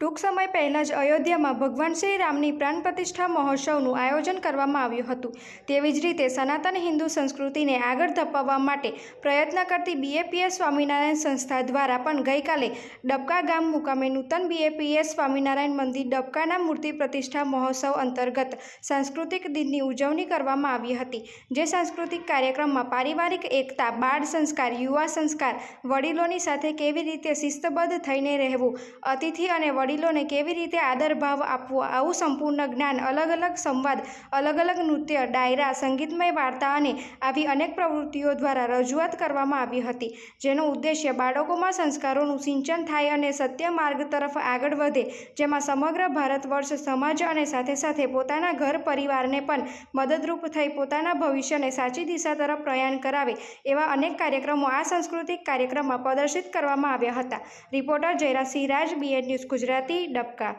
ટૂંક સમય પહેલાં જ અયોધ્યામાં ભગવાન શ્રી રામની પ્રાણ પ્રતિષ્ઠા મહોત્સવનું આયોજન કરવામાં આવ્યું હતું. તેવી જ રીતે સનાતન હિન્દુ સંસ્કૃતિને આગળ ધપાવવા માટે પ્રયત્ન કરતી બીએપીએસ સ્વામિનારાયણ સંસ્થા દ્વારા પણ ગઈકાલે ડબકા ગામ મુકામે નૂતન બીએપીએસ સ્વામિનારાયણ મંદિર ડબકાના મૂર્તિ પ્રતિષ્ઠા મહોત્સવ અંતર્ગત સાંસ્કૃતિક દિનની ઉજવણી કરવામાં આવી હતી, જે સાંસ્કૃતિક કાર્યક્રમમાં પારિવારિક એકતા, બાળ સંસ્કાર, યુવા સંસ્કાર, વડીલોની સાથે કેવી રીતે શિસ્તબદ્ધ થઈને રહેવું, અતિથિ અને વડીલોને કેવી રીતે આદરભાવ આપવો, આવું સંપૂર્ણ જ્ઞાન, અલગ અલગ સંવાદ, અલગ અલગ નૃત્ય, ડાયરા, સંગીતમય વાર્તા અને આવી અનેક પ્રવૃત્તિઓ દ્વારા રજૂઆત કરવામાં આવી હતી. જેનો ઉદ્દેશ્ય બાળકોમાં સંસ્કારોનું સિંચન થાય અને સત્ય માર્ગ તરફ આગળ વધે, જેમાં સમગ્ર ભારત વર્ષ સમાજ અને સાથે સાથે પોતાના ઘર પરિવારને પણ મદદરૂપ થઈ પોતાના ભવિષ્યને સાચી દિશા તરફ પ્રયાણ કરાવે, એવા અનેક કાર્યક્રમો આ સાંસ્કૃતિક કાર્યક્રમમાં પ્રદર્શિત કરવામાં આવ્યા હતા. Reporter Jayraj Siraj Raj BN news Gujarati Dabka.